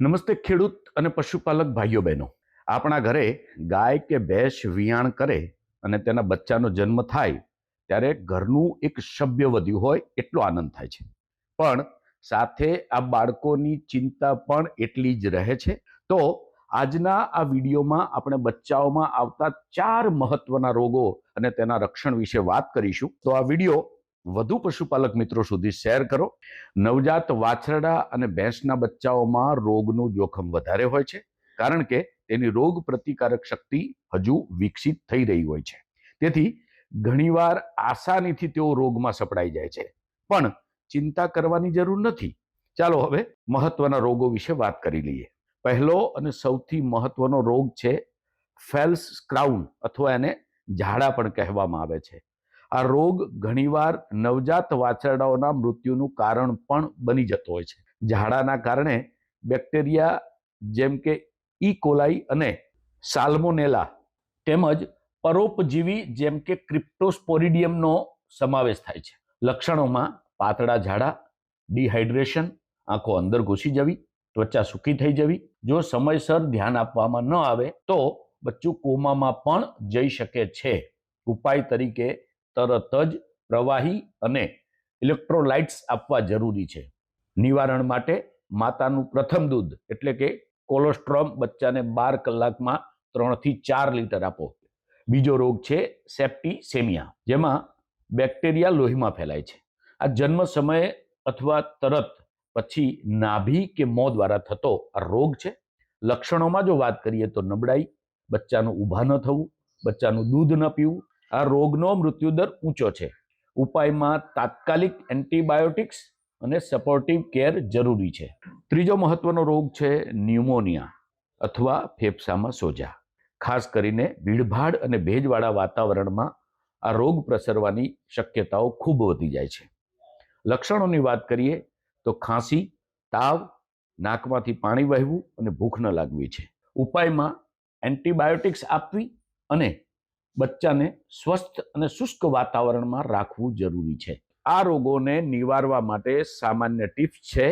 નમસ્તે ખેડૂત અને પશુપાલક ભાઈઓ બહેનો. આપણા ઘરે ગાય કે ભેંસ વિયાણ કરે અને તેના બચ્ચાનો જન્મ થાય ત્યારે ઘરનું એક સભ્ય વધ્યું હોય એટલો આનંદ થાય છે. પણ સાથે આ બાળકોની ચિંતા પણ એટલી જ રહે છે. તો આજના આ વિડીયોમાં આપણે બચ્ચાઓમાં આવતા ચાર મહત્વના રોગો અને તેના રક્ષણ વિશે વાત કરીશું. તો આ વીડિયો વધુ પશુપાલક મિત્રો સુધી શેર કરો. નવજાત વાછરડા અને ભેંસના બચ્ચાઓમાં રોગનું જોખમ વધારે હોય છે, કારણ કે તેની રોગ પ્રતિકારક શક્તિ હજુ વિકસિત થઈ રહી હોય છે. તેથી ઘણીવાર આસાનીથી તેઓ રોગમાં સપડાઈ જાય છે. પણ ચિંતા કરવાની જરૂર નથી. ચાલો હવે મહત્વના રોગો વિશે વાત કરી લઈએ. પહેલો અને સૌથી મહત્વનો રોગ છે ફેલ્સ ક્રાઉન, અથવા એને ઝાડા પણ કહેવામાં આવે છે. આ રોગ ઘણીવાર નવજાત વાછરડાઓના મૃત્યુનું કારણ પણ બની જતો હોય છે. ઝાડાના કારણે બેક્ટેરિયા જેમ કે ઈ કોલાઈ અને સાલ્મોનેલા તેમજ પરોપજીવી જેમ કે ક્રિપ્ટોસ્પોરિડિયમનો સમાવેશ થાય છે. લક્ષણોમાં પાતળા ઝાડા ડિહાઇડ્રેશન આંખો અંદર ઘૂસી જવી, ત્વચા સૂકી થઈ જવી. જો સમયસર ધ્યાન આપવામાં ન આવે તો બચ્ચું કોમામાં પણ જઈ શકે છે. ઉપાય તરીકે તરત જ પ્રવાહી અને ઇલેક્ટ્રોલાઇટ્સ આપવા જરૂરી છે. નિવારણ માટે માતાનું પ્રથમ દૂધ, એટલે કે કોલોસ્ટ્રોમ બચ્ચાને બાર કલાકમાં ત્રણથી ચાર લીટર આપો. બીજો રોગ છે સેપ્ટિસેમિયા, જેમાં બેક્ટેરિયા લોહીમાં ફેલાય છે. આ જન્મ સમયે અથવા તરત પછી નાભી કે મોં દ્વારા થતો આ રોગ છે. લક્ષણોમાં જો વાત કરીએ તો નબળાઈ, બચ્ચાનું ઊભા ન થવું, બચ્ચાનું દૂધ ન પીવું આ રોગનો મૃત્યુદર ઊંચો છે. ઉપાયમાં તાત્કાલિક એન્ટીબાયોટિક્સ અને સપોર્ટિવ કેર જરૂરી છે. ત્રીજો મહત્વનો રોગ છે ન્યુમોનિયા અથવા ફેફસામાં સોજા. ખાસ કરીને ભીડભાડ અને ભેજવાળા વાતાવરણમાં આ રોગ પ્રસરવાની શક્યતાઓ ખૂબ વધી જાય છે. લક્ષણોની વાત કરીએ તો ખાંસી, તાવ, નાકમાંથી પાણી વહેવું અને ભૂખ ન લાગવી છે. ઉપાયમાં એન્ટીબાયોટિક્સ આપવી અને બચ્ચાને સ્વસ્થ અને શુષ્ક વાતાવરણમાં રાખવું જરૂરી છે. આ રોગોને નિવારવા માટે સામાન્ય ટિપ્સ છે.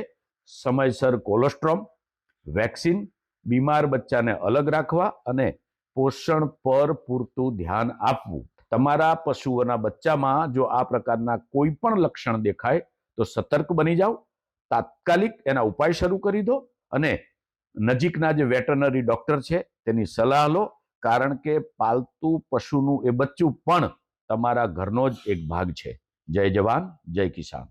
સમયસર કોલેસ્ટ્રોમ વેક્સિન, બીમાર બચ્ચાને અલગ રાખવા અને પોષણ પર પૂરતું ધ્યાન આપવું. તમારા પશુઓના બચ્ચામાં જો આ પ્રકારના કોઈ પણ લક્ષણ દેખાય, તો સતર્ક બની જાઓ, તાત્કાલિક એના ઉપાય શરૂ કરી દો અને નજીકના જે વેટરનરી ડોક્ટર છે, તેની સલાહ લો કારણ કે પાલતુ પશુનું એ બચ્ચું પણ તમારા ઘરનો જ એક ભાગ છે. જય જવાન, જય કિસાન.